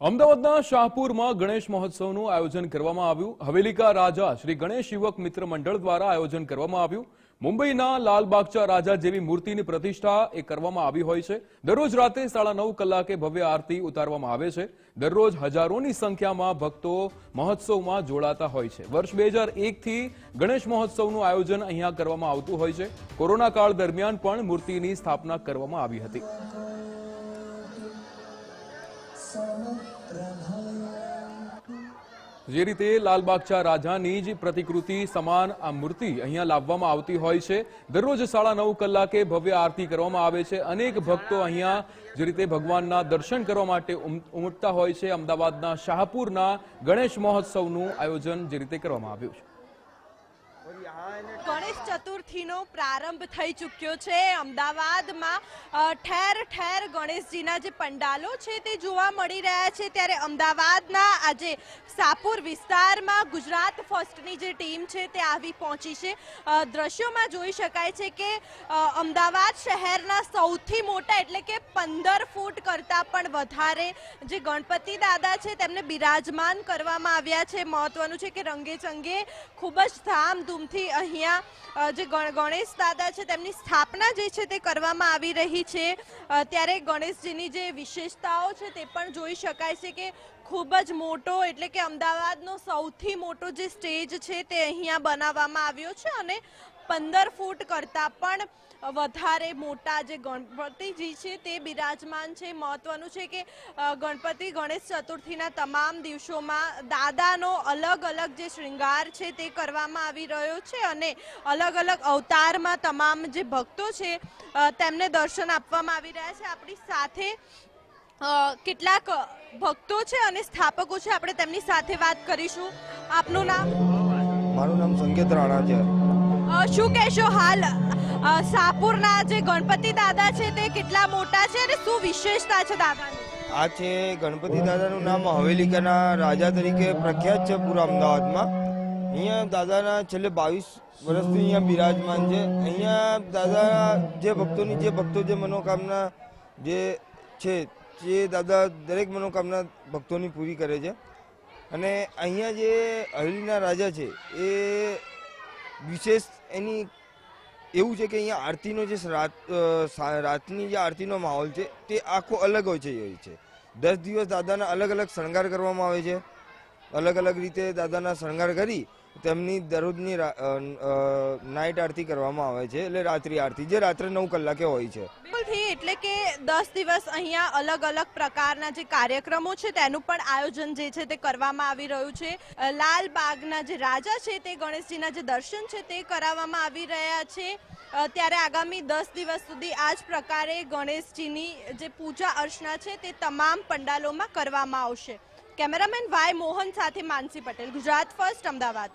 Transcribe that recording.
અમદાવાદના શાહપુરમાં ગણેશ મહોત્સવનું આયોજન કરવામાં આવ્યું. હવેલીકા રાજા શ્રી ગણેશ યુવક મિત્ર મંડળ દ્વારા આયોજન કરવામાં આવ્યું. મુંબઈના લાલબાગચા રાજા જેવી મૂર્તિની પ્રતિષ્ઠા એ કરવામાં આવી હોય છે. દરરોજ રાતે સાડા નવ કલાકે ભવ્ય આરતી ઉતારવામાં આવે છે. દરરોજ હજારોની સંખ્યામાં ભક્તો મહોત્સવમાં જોડાતા હોય છે. વર્ષ બે હજાર એકથી ગણેશ મહોત્સવનું આયોજન અહીંયા કરવામાં આવતું હોય છે. કોરોના કાળ દરમિયાન પણ મૂર્તિની સ્થાપના કરવામાં આવી હતી. જે રીતે લાલબાગચા રાજાની જ પ્રતિકૃતિ સમાન આ મૂર્તિ અહીંયા લાવવામાં આવતી હોય છે. દરરોજ સાડા નવ કલાકે ભવ્ય આરતી કરવામાં આવે છે. અનેક ભક્તો અહીંયા જે રીતે ભગવાનના દર્શન કરવા માટે ઉમ- ઉમટતા હોય છે. અમદાવાદના શાહપુરના ગણેશ મહોત્સવનું આયોજન જે રીતે કરવામાં આવ્યું છે. ગણેશ ચતુર્થીનો પ્રારંભ થઈ ચૂક્યો છે. અમદાવાદમાં ઠેર ઠેર ગણેશજીના જે પંડાલો છે તે જોવા મળી રહ્યા છે. ત્યારે અમદાવાદના આજે સાપુર વિસ્તારમાં ગુજરાત ફર્સ્ટની જે ટીમ છે તે આવી પહોંચી છે. દ્રશ્યોમાં જોઈ શકાય છે કે અમદાવાદ શહેરના સૌથી મોટા એટલે કે પંદર ફૂટ કરતાં પણ વધારે જે ગણપતિ દાદા છે તેમને બિરાજમાન કરવામાં આવ્યા છે. મહત્વનું છે કે રંગે ચંગે ખૂબ જ ધામધૂમથી અહીંયા જે ગણેશ દાદા છે તેમની સ્થાપના જે છે તે કરવામાં આવી રહી છે. ત્યારે ગણેશજીની જે વિશેષતાઓ છે તે પણ જોઈ શકાય છે કે ખૂબ જ મોટો એટલે કે અમદાવાદનો સૌથી મોટો જે સ્ટેજ છે તે અહીંયા બનાવવામાં આવ્યો છે અને પંદર ફૂટ કરતાં પણ વધારે મોટા જે ગણપતિજી છે તે બિરાજમાન છે. મહત્વનું છે કે ગણપતિ ગણેશ ચતુર્થીના તમામ દિવસોમાં દાદાનો અલગ અલગ જે શૃંગાર છે તે કરવામાં આવી રહ્યો છે અને અલગ અલગ અવતારમાં તમામ જે ભક્તો છે તેમને દર્શન આપવામાં આવી રહ્યા છે. આપણી સાથે કેટલાક ભક્તો છે અને સ્થાપકો છે. આપણે તેમની સાથે વાત કરીશું. આપનું નામ? મારું નામ સંકેત રાણા છે. શું કહેશો હાલ? સાપુરના જે ગણપતિ દાદા છે તે કેટલા મોટા છે અને શું વિશેષતા છે દાદાની? આ છે ગણપતિ દાદાનું નામ હવેલીકાના રાજા તરીકે પ્રખ્યાત છે પૂરા અમદાવાદમાં. અહીંયા દાદાના છેલ્લે બાવીસ વર્ષથી અહીંયા બિરાજમાન છે. અહીંયા દાદા જે ભક્તોની જે ભક્તો જે મનોકામના જે છે, જે દાદા દરેક મનોકામના ભક્તોની પૂરી કરે છે. અને અહીંયા જે હવેલીના રાજા છે, એ વિશેષ એની એવું છે કે અહીંયા આરતીનો જે રાત રાતની જે આરતીનો માહોલ છે, તે આખો અલગ હોય છે હોય છે દસ દિવસ દાદાના અલગ અલગ શણગાર કરવામાં આવે છે. અલગ અલગ રીતે દાદાના શણગાર કરી તેમની દરરોજની નાઇટ આરતી કરવામાં આવે છે, એટલે રાત્રિ આરતી, જે રાત્રે નવ કલાકે હોય છે. બિલકુલથી એટલે કે દસ દિવસ અહીંયા અલગ અલગ પ્રકારના જે કાર્યક્રમો છે તેનું પણ આયોજન જે છે તે કરવામાં આવી રહ્યું છે. લાલબાગના જે રાજા છે તે ગણેશજીના જે દર્શન છે તે કરાવવામાં આવી રહ્યા છે. ત્યારે આગામી દસ દિવસ સુધી આ જ પ્રકારે ગણેશજીની જે પૂજા અર્ચના છે તે તમામ પંડાલોમાં કરવામાં આવશે. કેમેરામેન વાય મોહન સાથે માનસી પટેલ, ગુજરાત ફર્સ્ટ, અમદાવાદ.